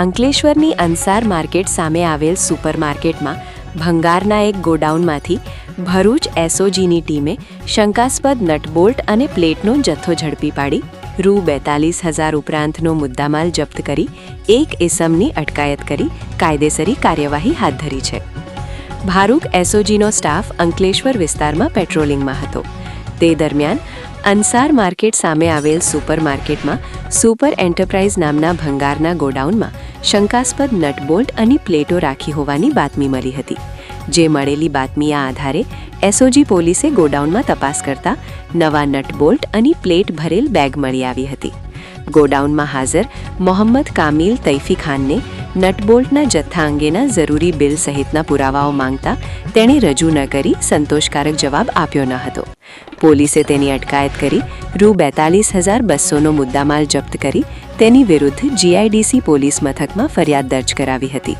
અંકલેશ્વરની Ansar market સામે આવેલ સુપરમાર્કેટમાં ભંગારના એક ગોડાઉનમાંથી ભરૂચ એસઓજીની ટીમે શંકાસ્પદ નટબોલ્ટ અને પ્લેટનો જથ્થો ઝડપી પાડી, રૂ બેતાલીસ હજાર ઉપરાંતનો મુદ્દામાલ જપ્ત કરી, એક ઇસમની અટકાયત કરી કાયદેસરી કાર્યવાહી હાથ ધરી છે. ભારૂક એસઓજીનો સ્ટાફ અંકલેશ્વર વિસ્તારમાં પેટ્રોલિંગમાં હતો. તે દરમિયાન અંસાર માર્કેટ સામે આવેલ સુપર માર્કેટમાં સુપર એન્ટરપ્રાઇઝ નામના ભંગારના ગોડાઉનમાં શંકાસ્પદ નટબોલ્ટ અને પ્લેટો રાખી હોવાની બાતમી મળી હતી, જે મળેલી બાતમીના આધારે એસઓજી પોલીસે ગોડાઉનમાં તપાસ કરતા નવા નટબોલ્ટ અને પ્લેટ ભરેલ બેગ મળી આવી હતી. ગોડાઉનમાં હાજર મોહમ્મદ કામિલ તૈફી ખાનને નટબોલ્ટના જથ્થા અંગેના જરૂરી બિલ સહિતના પુરાવાઓ માંગતા તેણે રજૂ ન કરી સંતોષકારક જવાબ આપ્યો ન હતો. પોલીસે તેની અટકાયત કરી રૂ બેતાલીસ હજાર બસોનો મુદ્દામાલ જપ્ત કરી તેની વિરુદ્ધ જીઆઈડીસી પોલીસ મથકમાં ફરિયાદ દર્જ કરાવી હતી.